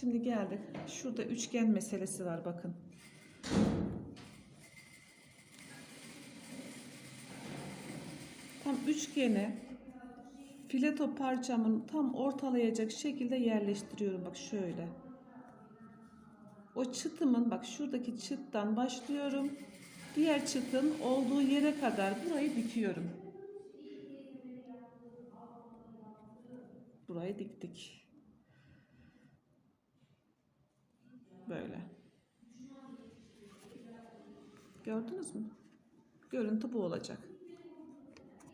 Şimdi geldik. Şurada üçgen meselesi var bakın. Tam üçgeni fileto parçamın tam ortalayacak şekilde yerleştiriyorum. Bak şöyle. O çıtımın bak şuradaki çıttan başlıyorum. Diğer çıtın olduğu yere kadar burayı dikiyorum. Burayı diktik. Böyle. Gördünüz mü? Görüntü bu olacak.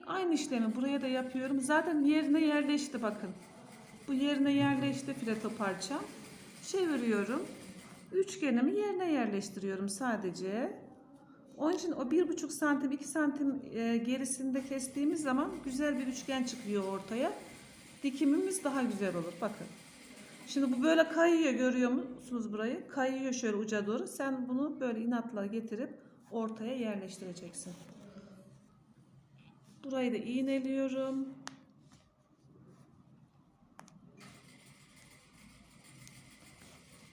Aynı işlemi buraya da yapıyorum. Zaten yerine yerleşti bakın. Bu yerine yerleşti fileto parça. Çeviriyorum. Üçgenimi yerine yerleştiriyorum sadece. Onun için o bir buçuk santim, iki santim e, gerisinde kestiğimiz zaman güzel bir üçgen çıkıyor ortaya. Dikimimiz daha güzel olur. Bakın. Şimdi bu böyle kayıyor görüyor musunuz burayı? Kayıyor şöyle uca doğru. Sen bunu böyle inatla getirip ortaya yerleştireceksin. Burayı da iğneliyorum.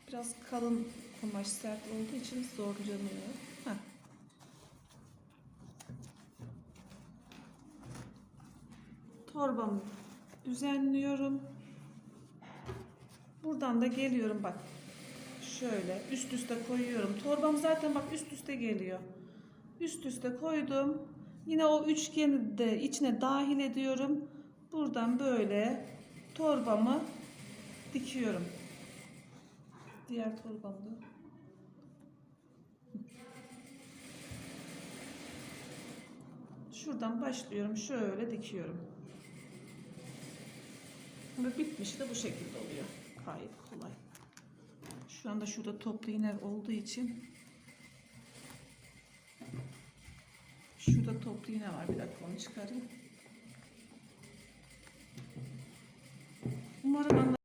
Biraz kalın kumaş sert olduğu için zorlanıyor. Heh. Torbamı düzenliyorum. Buradan da geliyorum bak. Şöyle üst üste koyuyorum. Torbam zaten bak üst üste geliyor. Üst üste koydum. Yine o üçgeni de içine dahil ediyorum. Buradan böyle torbamı dikiyorum. Diğer torbamı da. Şuradan başlıyorum. Şöyle dikiyorum. Ve bitmiş de bu şekilde oluyor. Gayet kolay. Şu anda şurada toplu iğne olduğu için şurada toplu iğne var. Bir dakika onu çıkarayım. Umarım